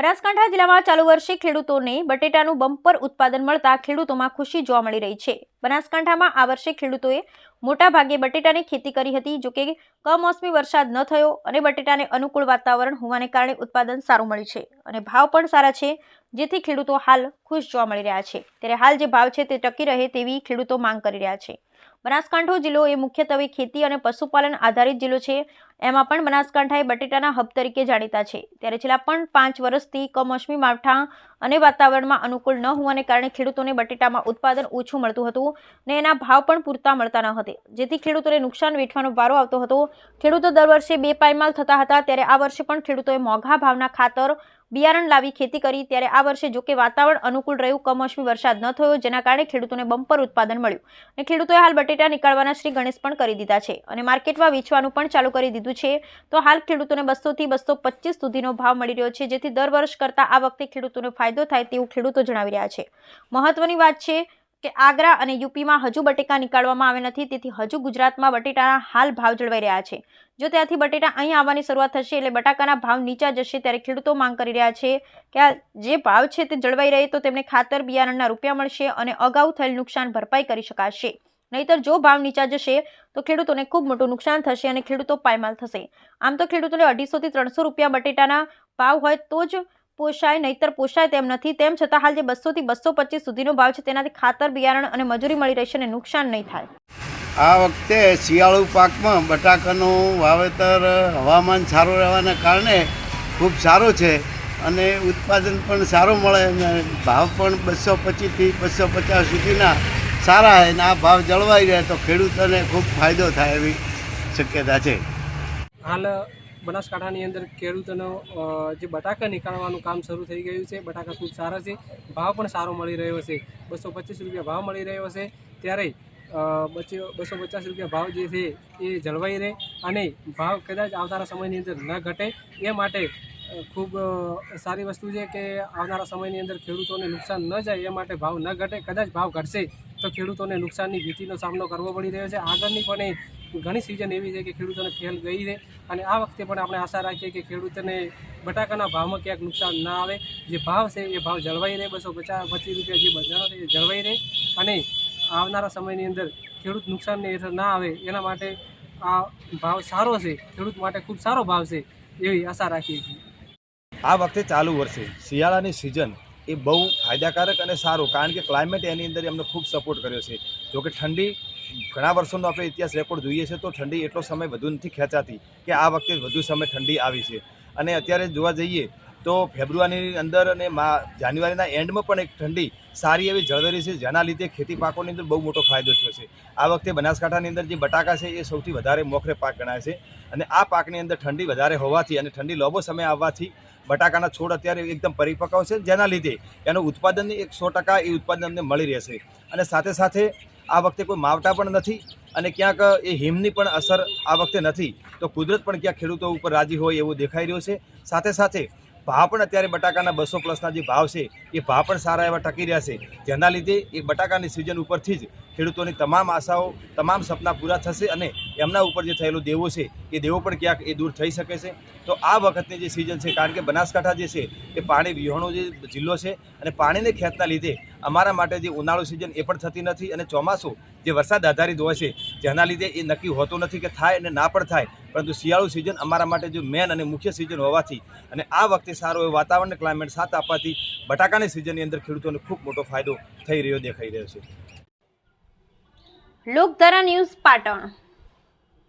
બનાસકાંઠા જિલ્લામાં ચાલુ વર્ષે ખેડૂતોને બટેટાનું બમ્પર ઉત્પાદન મળતા ખેડૂતોમાં ખુશી જોવા મળી રહી છે. બનાસકાંઠામાં આ વર્ષે ખેડૂતોએ મોટા ભાગે બટેટાની ખેતી કરી હતી જોકે કમોસમી વરસાદ ન થયો અને બટેટાને અનુકૂળ વાતાવરણ હોવાને કારણે ઉત્પાદન સારું મળ્યું છે અને ભાવ પણ સારા છે, જેથી ખેડૂતો હાલ ખુશ જોવા મળી રહ્યા છે. ત્યારે હાલ જે ભાવ છે તે ટકી રહે તેવી ખેડૂતો માંગ કરી રહ્યા છે. બનાસકાંઠો જિલ્લો એ મુખ્યત્વે ખેતી અને પશુપાલન આધારિત જિલ્લો છે. એમાં પણ બનાસકાંઠા એ બટેટાના હબ તરીકે જાણીતા છે. ત્યારે છેલ્લા પણ પાંચ વર્ષથી કમોસમી માવઠા અને વાતાવરણમાં અનુકૂળ ન હોવાને કારણે ખેડૂતોને બટેટામાં ઉત્પાદન ઓછું મળતું હતું ને એના ભાવ પણ પૂરતા મળતા ન હતા. જેથી ખેડૂતોને નુકસાન વેઠવાનો વારો આવતો હતો. ખેડૂતો દર વર્ષે બે પાયમાલ થતા હતા. ત્યારે આ વર્ષે પણ ખેડૂતોએ મોંઘા ભાવના ખાતર બિયારણ લાવી ખેતી કરી, ત્યારે આ વર્ષે જોકે વાતાવરણ અનુકૂળ રહ્યું, કમોસમી વરસાદ ન થયો, જેના કારણે ખેડૂતોને બમ્પર ઉત્પાદન મળ્યું. અને ખેડૂતોએ હાલ બટેટા નીકાળવાના શ્રી ગણેશ પણ કરી દીધા છે અને માર્કેટમાં વેચવાનું પણ ચાલુ કરી દીધું છે. તો હાલ ખેડૂતોને બસોથી બસો પચીસ સુધીનો ભાવ મળી રહ્યો છે, જેથી દર વર્ષ કરતાં આ વખતે ખેડૂતોને ફાયદો થાય તેવું ખેડૂતો જણાવી રહ્યા છે. મહત્વની વાત છે કે આગ્રા અને યુપીમાં હજુ બટેકા નીકાળવામાં આવે નથી, તેથી હજુ ગુજરાતમાં બટેટાના હાલ ભાવ જળવાઈ રહ્યા છે. જો ત્યાંથી બટેટા અહીં આવવાની શરૂઆત થશે એટલે બટાકાના ભાવ નીચા જશે ત્યારે ખેડૂતો માંગ કરી રહ્યા છે કે આ જે ભાવ છે તે જળવાઈ રહે તો તેમને ખાતર, બિયારણના રૂપિયા મળશે અને અગાઉ થયેલ નુકસાન ભરપાઈ કરી શકાશે. નહીતર જો ભાવ નીચા જશે તો ખેડૂતોને ખૂબ મોટું નુકસાન થશે અને ખેડૂતો પાયમાલ થશે. આમ તો ખેડૂતોને અઢીસોથી ત્રણસો રૂપિયા બટેટાના ભાવ હોય તો જ પોષાય નહીતર પોષાય તેમ નથી. તેમ છતાં હાલ જે બસોથી બસો પચીસ સુધીનો ભાવ છે તેનાથી ખાતર બિયારણ અને મજૂરી મળી રહેશે અને નુકસાન નહીં થાય. આ વખતે શિયાળુ પાકમાં બટાકાનું વાવેતર હવામાન સારું રહેવાના કારણે ખૂબ સારું છે અને ઉત્પાદન પણ સારું મળે અને ભાવ પણ બસો પચીસથી બસો પચાસ સુધીના સારા છે અને આ ભાવ જળવાઈ રહે તો ખેડૂતોને ખૂબ ફાયદો થાય એવી શક્યતા છે. હાલ બનાસકાંઠાની અંદર ખેડૂતોનો જે બટાકા નીકાળવાનું કામ શરૂ થઈ ગયું છે. બટાકા ખૂબ સારા છે. ભાવ પણ સારો મળી રહ્યો છે. બસો પચીસ રૂપિયા ભાવ મળી રહ્યો છે. ત્યારે બસો પચાસ રૂપિયા ભાવ જે છે એ જળવાઈ રહે અને ભાવ કદાચ આવનારા સમયની અંદર ન ઘટે. એ માટે ખૂબ સારી વસ્તુ છે કે આવનારા સમયની અંદર ખેડૂતોને નુકસાન ન જાય, એ માટે ભાવ ન ઘટે. કદાચ ભાવ ઘટશે તો ખેડૂતોને નુકસાનની ભીતિનો સામનો કરવો પડી રહ્યો છે. આગળની પણ ઘણી સિઝન એવી છે કે ખેડૂતોને ફેલ ગઈ છે અને આ વખતે પણ આપણે આશા રાખીએ કે ખેડૂતોને બટાકાના ભાવમાં ક્યાંક નુકસાન ના આવે. જે ભાવ છે એ ભાવ જળવાઈ રહે, બસો પચાસ, પચીસ રૂપિયા જે બજારો છે એ જળવાઈ રહે અને આવનારા સમયની અંદર ખેડૂત નુકસાનને હેઠળ ના આવે એના માટે આ ભાવ સારો છે, ખેડૂત માટે ખૂબ સારો ભાવ છે એવી આશા રાખીએ છીએ. આ વખતે ચાલુ વર્ષે શિયાળાની સિઝન એ બહુ ફાયદાકારક અને સારું, કારણ કે ક્લાઇમેટ એની અંદર એમને ખૂબ સપોર્ટ કર્યો છે. જોકે ઠંડી ઘણા વર્ષોનો આપણે ઇતિહાસ રેકોર્ડ જોઈએ છે, તો ઠંડી એટલો સમય વધુ નથી ખેંચાતી કે આ વખતે વધુ સમય ઠંડી આવી છે. અને અત્યારે જોવા જઈએ તો ફેબ્રુઆરીની અંદર અને જાન્યુઆરીના એન્ડમાં પણ એક ઠંડી સારી એવી જળવાઈ છે, જેના લીધે ખેતી પાકોની અંદર બહુ મોટો ફાયદો થયો છે. આ વખતે બનાસકાંઠાની અંદર જે બટાકા છે, એ સૌથી વધારે મોખરે પાક ગણાય છે. અને આ પાકની અંદર ઠંડી વધારે હોવાથી અને ઠંડી લાંબો સમય આવવાથી બટાકાના છોડ અત્યારે એકદમ પરિપક્વ છે, જેના લીધે એનું ઉત્પાદનની એક સો ટકા એ ઉત્પાદન અમને મળી રહેશે. અને સાથે સાથે આ વખતે કોઈ માવટા પણ નથી અને ક્યાંક એ હિમની પણ અસર આ વખતે નથી. તો કુદરત પણ ક્યાંક ખેડૂતો ઉપર રાજી હોય એવું દેખાઈ રહ્યું છે. સાથે સાથે ભાવ પણ અત્યારે બટાકાના બસો પ્લસના જે ભાવ છે, એ ભાવ પણ સારા એવા ટકી રહ્યા છે. જેના લીધે એ બટાકાની સિઝન ઉપરથી જ ખેડૂતોની તમામ આશાઓ, તમામ સપના પૂરા થશે અને એમના ઉપર જે થયેલો દેવો છે, એ દેવો પણ ક્યાંક એ દૂર થઈ શકે છે. તો આ વખતની જે સિઝન છે, કારણ કે બનાસકાંઠા જે છે, એ પાણી વિહોણો જે જિલ્લો છે અને પાણીને ખેંચના લીધે અમારા માટે જે ઉનાળુ સિઝન એ પણ થતી નથી અને ચોમાસું જે વરસાદ આધારિત હોય છે, જેના લીધે એ નક્કી હોતું નથી કે થાય અને ના પણ થાય. પરંતુ શિયાળુ સિઝન અમારા માટે જો મેન અને મુખ્ય સિઝન હોવાથી અને આ વખતે સારો એવો વાતાવરણ ક્લાઇમેટ સાથ આપવાથી બટાકાની સિઝનની અંદર ખેડૂતોને ખૂબ મોટો ફાયદો થઈ રહ્યો દેખાઈ રહ્યો છે. લોકધારા ન્યૂઝ પાટણ.